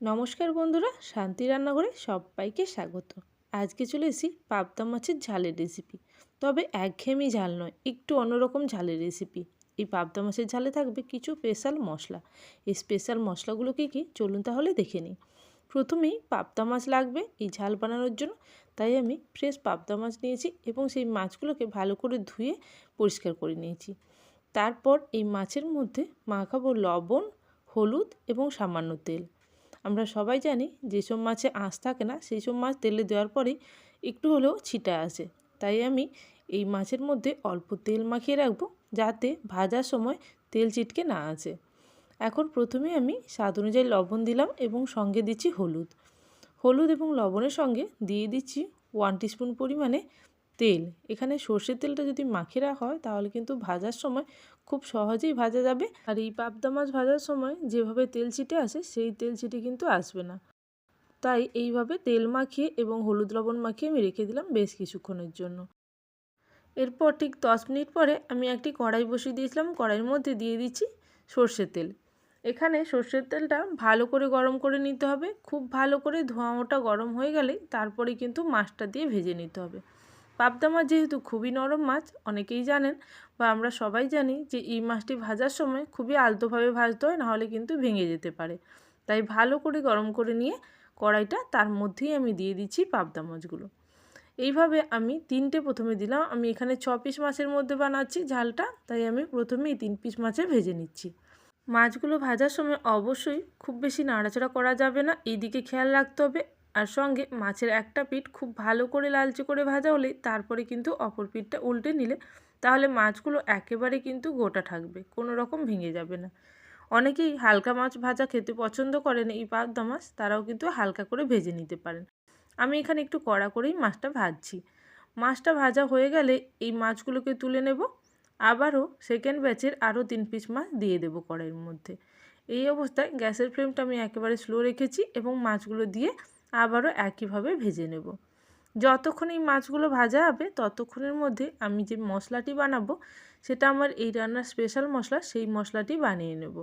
নমস্কার বন্ধুরা, শান্তি রান্নাঘরে সবাইকে স্বাগত। আজকে চলে এসেছি পাবদা মাছের ঝালের রেসিপি তবে একঘেয়েমি ঝাল নয়, একটু অন্যরকম ঝালের রেসিপি এই পাবদা মাছের ঝালে থাকবে কিছু স্পেশাল মশলা। এই স্পেশাল মশলাগুলো কী কী? চলুন তাহলে দেখে নিই। প্রথমেই পাবদা মাছ লাগবে এই ঝাল বানানোর জন্য। তাই আমি ফ্রেশ পাবদা মাছ নিয়েছি এবং সেই মাছগুলোকে ভালো করে ধুয়ে পরিষ্কার করে নিয়েছি। তারপর এই মাছের মধ্যে মাখাবো লবণ, হলুদ এবং সামান্য তেল। আমরা সবাই জানি যেসব মাছে আঁশ থাকে না, সেই সব মাছ তেলে দেওয়ার পরেই একটু হলেও ছিটা আসে। তাই আমি এই মাছের মধ্যে অল্প তেল মাখিয়ে রাখব যাতে ভাজার সময় তেল চিটকে না আসে। এখন প্রথমে আমি স্বাদ অনুযায়ী লবণ দিলাম এবং সঙ্গে দিচ্ছি হলুদ। হলুদ এবং লবণের সঙ্গে দিয়ে দিচ্ছি ওয়ান টিস্পুন পরিমাণে তেল। এখানে সর্ষের তেলটা যদি মাখিয়ে রাখা হয়, তাহলে কিন্তু ভাজার সময় খুব সহজেই ভাজা যাবে। আর এই পাবদা মাছ ভাজার সময় যেভাবে তেল ছিটে আসে, সেই তেল ছিটে কিন্তু আসবে না। তাই এইভাবে তেল মাখিয়ে এবং হলুদ লবণ মাখিয়ে আমি রেখে দিলাম বেশ কিছুক্ষণের জন্য। এরপর ঠিক দশ মিনিট পরে আমি একটি কড়াই বসিয়ে দিয়েছিলাম। কড়াইয়ের মধ্যে দিয়ে দিচ্ছি সর্ষের তেল। এখানে সর্ষের তেলটা ভালো করে গরম করে নিতে হবে। খুব ভালো করে ধোঁয়া ওটা গরম হয়ে গেলে তারপরে কিন্তু মাছটা দিয়ে ভেজে নিতে হবে। পাবদা মাছ যেহেতু খুবই নরম মাছ, অনেকেই জানেন বা আমরা সবাই জানি যে এই মাছটি ভাজার সময় খুবই আলতোভাবে ভাজতে হয়, নাহলে কিন্তু ভেঙে যেতে পারে। তাই ভালো করে গরম করে নিয়ে কড়াইটা তার মধ্যেই আমি দিয়ে দিচ্ছি পাবদা মাছগুলো। এইভাবে আমি তিনটে প্রথমে দিলাম। আমি এখানে ছ পিস মাছের মধ্যে বানাচ্ছি ঝালটা, তাই আমি প্রথমেই তিন পিস মাছে ভেজে নিচ্ছি। মাছগুলো ভাজার সময় অবশ্যই খুব বেশি নাড়াচাড়া করা যাবে না, এইদিকে খেয়াল রাখতে হবে। আর সঙ্গে মাছের একটা পিঠ খুব ভালো করে লালচে করে ভাজা হলেই তারপরে কিন্তু অপর পিঠটা উল্টে নিলে তাহলে মাছগুলো একেবারে কিন্তু গোটা থাকবে, কোনো রকম ভেঙে যাবে না। অনেকেই হালকা মাছ ভাজা খেতে পছন্দ করেন এই পাবদা মাছ, তারাও কিন্তু হালকা করে ভেজে নিতে পারেন। আমি এখানে একটু কড়া করেই মাছটা ভাজছি। মাছটা ভাজা হয়ে গেলে এই মাছগুলোকে তুলে নেব, আবারও সেকেন্ড ব্যাচের আরও তিন পিস মাছ দিয়ে দেবো কড়াইয়ের মধ্যে। এই অবস্থায় গ্যাসের ফ্লেমটা আমি একেবারে স্লো রেখেছি এবং মাছগুলো দিয়ে আবারও একইভাবে ভেজে নেব। যতক্ষণ এই মাছগুলো ভাজা হবে, ততক্ষণের মধ্যে আমি যে মশলাটি বানাবো, সেটা আমার এই রান্নার স্পেশাল মশলা, সেই মশলাটি বানিয়ে নেব।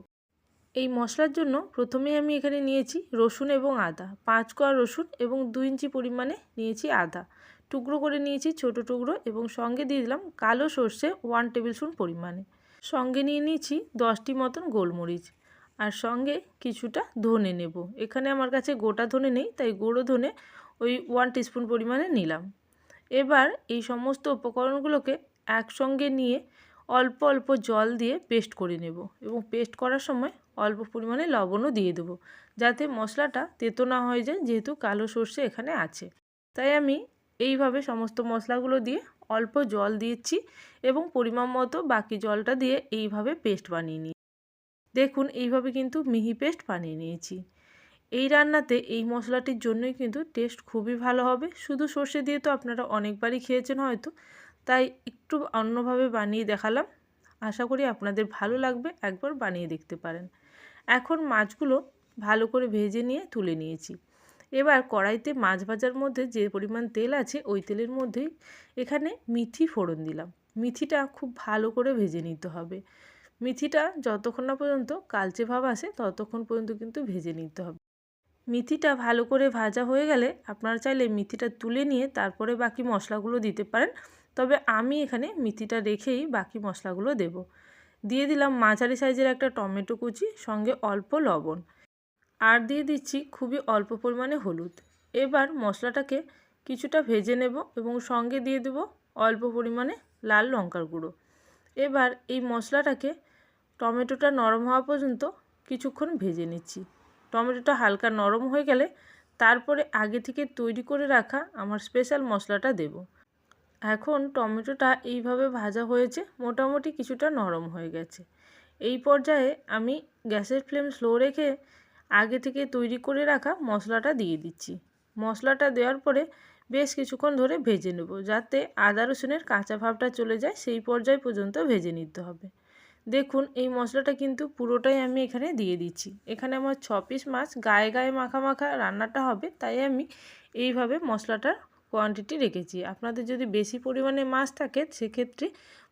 এই মশলার জন্য প্রথমেই আমি এখানে নিয়েছি রসুন এবং আদা। পাঁচ কোয়া রসুন এবং দু ইঞ্চি পরিমাণে নিয়েছি আদা। টুকরো করে নিয়েছি ছোট টুকরো এবং সঙ্গে দিয়ে দিলাম কালো সর্ষে ওয়ান টেবিল স্পুন পরিমাণে। সঙ্গে নিয়ে নিয়েছি দশটি মতন গোলমরিচ। আর সঙ্গে কিছুটা ধনে নেব। এখানে আমার কাছে গোটা ধনে নেই, তাই গুঁড়ো ধনে ওই ওয়ান টিস্পুন পরিমাণে নিলাম। এবার এই সমস্ত উপকরণগুলোকে একসঙ্গে নিয়ে অল্প অল্প জল দিয়ে পেস্ট করে নেব এবং পেস্ট করার সময় অল্প পরিমাণে লবণও দিয়ে দেবো, যাতে মশলাটা তেতো না হয়ে যায়, যেহেতু কালো সর্ষে এখানে আছে। তাই আমি এইভাবে সমস্ত মশলাগুলো দিয়ে অল্প জল দিয়েছি এবং পরিমাণ মতো বাকি জলটা দিয়ে এইভাবে পেস্ট বানিয়ে নিই দেখুন, এইভাবে কিন্তু মিহি পেস্ট বানিয়ে নিয়েছি। এই রান্নাতে এই মশলাটির জন্যই কিন্তু টেস্ট খুবই ভালো হবে। শুধু সর্ষে দিয়ে তো আপনারা অনেকবারই খেয়েছেন হয়তো। তাই একটু অন্যভাবে বানিয়ে দেখালাম। আশা করি আপনাদের ভালো লাগবে, একবার বানিয়ে দেখতে পারেন। এখন মাছগুলো ভালো করে ভেজে নিয়ে তুলে নিয়েছি। এবার কড়াইতে মাছ ভাজার মধ্যে যে পরিমাণ তেল আছে, ওই তেলের মধ্যেই এখানে মিথি ফোড়ন দিলাম। মিথিটা খুব ভালো করে ভেজে নিতে হবে। মিথিটা যতক্ষণ না পর্যন্ত কালচে ভাব আসে, ততক্ষণ পর্যন্ত কিন্তু ভেজে নিতে হবে। মিথিটা ভালো করে ভাজা হয়ে গেলে আপনারা চাইলে মিথিটা তুলে নিয়ে তারপরে বাকি মশলাগুলো দিতে পারেন। তবে আমি এখানে মিথিটা রেখেই বাকি মশলাগুলো দেব। দিয়ে দিলাম মাঝারি সাইজের একটা টমেটো কুচি, সঙ্গে অল্প লবণ। আর দিয়ে দিচ্ছি খুবই অল্প পরিমাণে হলুদ। এবার মশলাটাকে কিছুটা ভেজে নেব এবং সঙ্গে দিয়ে দেব অল্প পরিমাণে লাল লঙ্কার গুঁড়ো। এবার এই মশলাটাকে টমেটোটা নরম হওয়া পর্যন্ত কিছুক্ষণ ভেজে নিচ্ছি। টমেটোটা হালকা নরম হয়ে গেলে তারপরে আগে থেকে তৈরি করে রাখা আমার স্পেশাল মশলাটা দেব। এখন টমেটোটা এইভাবে ভাজা হয়েছে, মোটামুটি কিছুটা নরম হয়ে গেছে। এই পর্যায়ে আমি গ্যাসের ফ্লেম স্লো রেখে আগে থেকে তৈরি করে রাখা মশলাটা দিয়ে দিচ্ছি। মশলাটা দেওয়ার পরে বেশ কিছুক্ষণ ধরে ভেজে নেব, যাতে আদা রসুনের কাঁচা ভাবটা চলে যায়, সেই পর্যায় পর্যন্ত ভেজে নিতে হবে। দেখুন, এই মশলাটা কিন্তু পুরোটাই আমি এখানে দিয়ে দিচ্ছি। এখানে আমার ছ পিস মাছ, গায়ে গায়ে মাখা মাখা রান্নাটা হবে, তাই আমি এইভাবে মশলাটার কোয়ান্টিটি রেখেছি। আপনাদের যদি বেশি পরিমাণে মাছ থাকে, সেক্ষেত্রে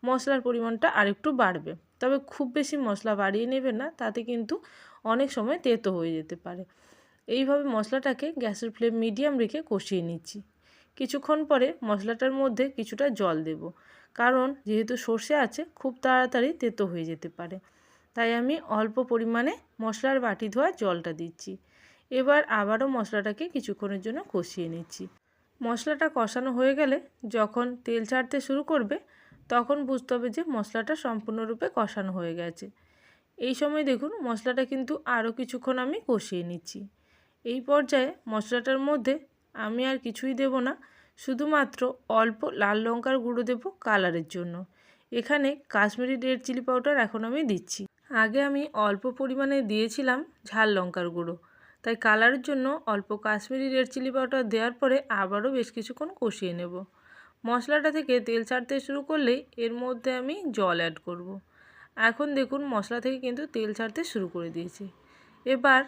মশলার পরিমাণটা আরেকটু বাড়বে। তবে খুব বেশি মশলা বাড়িয়ে নেবেন না, তাতে কিন্তু অনেক সময় তেতো হয়ে যেতে পারে। এইভাবে মশলাটাকে গ্যাসের ফ্লেম মিডিয়াম রেখে কষিয়ে নিচ্ছি। কিছুক্ষণ পরে মশলাটার মধ্যে কিছুটা জল দেব। কারণ যেহেতু সর্ষে আছে, খুব তাড়াতাড়ি তেতো হয়ে যেতে পারে। তাই আমি অল্প পরিমাণে মশলার বাটি ধোয়া জলটা দিচ্ছি। এবার আবারও মশলাটাকে কিছুক্ষণের জন্য কষিয়ে নিচ্ছি। মশলাটা কষানো হয়ে গেলে যখন তেল ছাড়তে শুরু করবে, তখন বুঝতে হবে যে মশলাটা সম্পূর্ণরূপে কষানো হয়ে গেছে। এই সময় দেখুন, মশলাটা কিন্তু আরও কিছুক্ষণ আমি কষিয়ে নিচ্ছি। এই পর্যায়ে মশলাটার মধ্যে আমি আর কিছুই দেব না। শুধুমাত্র অল্প লাল লঙ্কার গুঁড়ো দেব কালারের জন্য। এখানে কাশ্মীরি রেড চিলি পাউডার এখন আমি দিচ্ছি। আগে আমি অল্প পরিমাণে দিয়েছিলাম ঝাল লঙ্কার গুঁড়ো। তাই কালারের জন্য অল্প কাশ্মীরি রেড চিলি পাউডার দেওয়ার পরে আবারও বেশ কিছুক্ষণ কষিয়ে নেব। মশলাটা থেকে তেল ছাড়তে শুরু করলেই এর মধ্যে আমি জল অ্যাড করব। এখন দেখুন মশলা থেকে কিন্তু তেল ছাড়তে শুরু করে দিয়েছি। এবার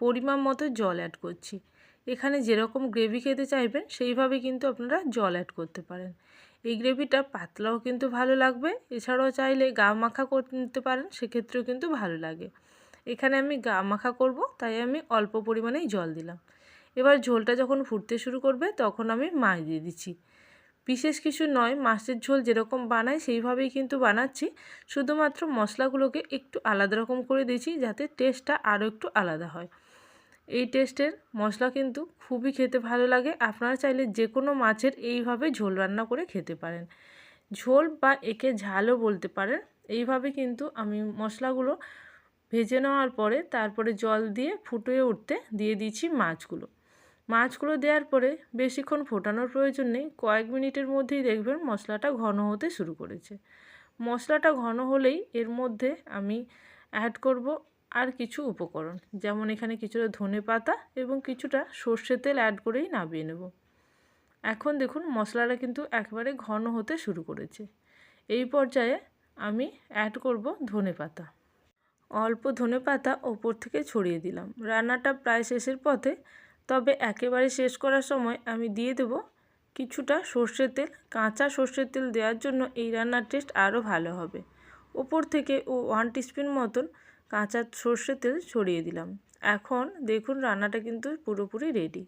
পরিমাণ মতো জল অ্যাড করছি। এখানে যেরকম গ্রেভি খেতে চাইবেন, সেইভাবে কিন্তু আপনারা জল অ্যাড করতে পারেন। এই গ্রেভিটা পাতলাও কিন্তু ভালো লাগবে, এছাড়াও চাইলে গা মাখা করতে পারেন, সেক্ষেত্রেও কিন্তু ভালো লাগে। এখানে আমি গা মাখা করব, তাই আমি অল্প পরিমাণেই জল দিলাম। এবার ঝোলটা যখন ফুটতে শুরু করবে, তখন আমি মাছ দিয়ে দিচ্ছি। বিশেষ কিছু নয়, মাছের ঝোল যেরকম বানাই, সেইভাবেই কিন্তু বানাচ্ছি। শুধুমাত্র মশলাগুলোকে একটু আলাদা রকম করে দিয়েছি, যাতে টেস্টটা আরও একটু আলাদা হয়। এই টেস্টের মশলা কিন্তু খুবই খেতে ভালো লাগে। আপনারা চাইলে যে কোনো মাছের এইভাবে ঝোল রান্না করে খেতে পারেন। ঝোল বা একে ঝালও বলতে পারেন। এইভাবে কিন্তু আমি মশলাগুলো ভেজে নেওয়ার পরে তারপরে জল দিয়ে ফুটিয়ে উঠতে দিয়ে দিচ্ছি মাছগুলো। মাছগুলো দেওয়ার পরে বেশিক্ষণ ফোটানোর প্রয়োজন নেই। কয়েক মিনিটের মধ্যেই দেখবেন মশলাটা ঘন হতে শুরু করেছে। মশলাটা ঘন হলেই এর মধ্যে আমি অ্যাড করব আর কিছু উপকরণ, যেমন এখানে কিছুটা ধনে পাতা এবং কিছুটা সর্ষের তেল অ্যাড করেই নামিয়ে নেব। এখন দেখুন মশলাটা কিন্তু একেবারে ঘন হতে শুরু করেছে। এই পর্যায়ে আমি অ্যাড করব ধনে পাতা। অল্প ধনে পাতা ওপর থেকে ছড়িয়ে দিলাম। রান্নাটা প্রায় শেষের পথে, তবে একেবারে শেষ করার সময় আমি দিয়ে দেব কিছুটা সর্ষের তেল। কাঁচা সর্ষের তেল দেওয়ার জন্য এই রান্নার টেস্ট আরও ভালো হবে। ওপর থেকে ও ওয়ান টিস্পুন মতন কাঁচা সর্ষের তেল ছড়িয়ে দিলাম। এখন দেখুন রান্নাটা কিন্তু পুরোপুরি রেডি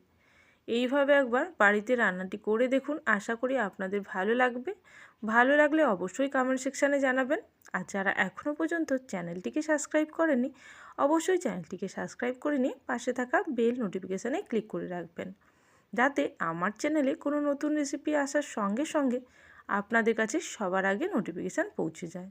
এইভাবে একবার বাড়িতে রান্নাটি করে দেখুন। আশা করি আপনাদের ভালো লাগবে। ভালো লাগলে অবশ্যই কমেন্ট সেকশানে জানাবেন। আর যারা এখনও পর্যন্ত চ্যানেলটিকে সাবস্ক্রাইব করেনি অবশ্যই চ্যানেলটিকে সাবস্ক্রাইব করে নিয়ে পাশে থাকা বেল নোটিফিকেশানে ক্লিক করে রাখবেন। যাতে আমার চ্যানেলে কোনো নতুন রেসিপি আসার সঙ্গে সঙ্গে আপনাদের কাছে সবার আগে নোটিফিকেশান পৌঁছে যায়।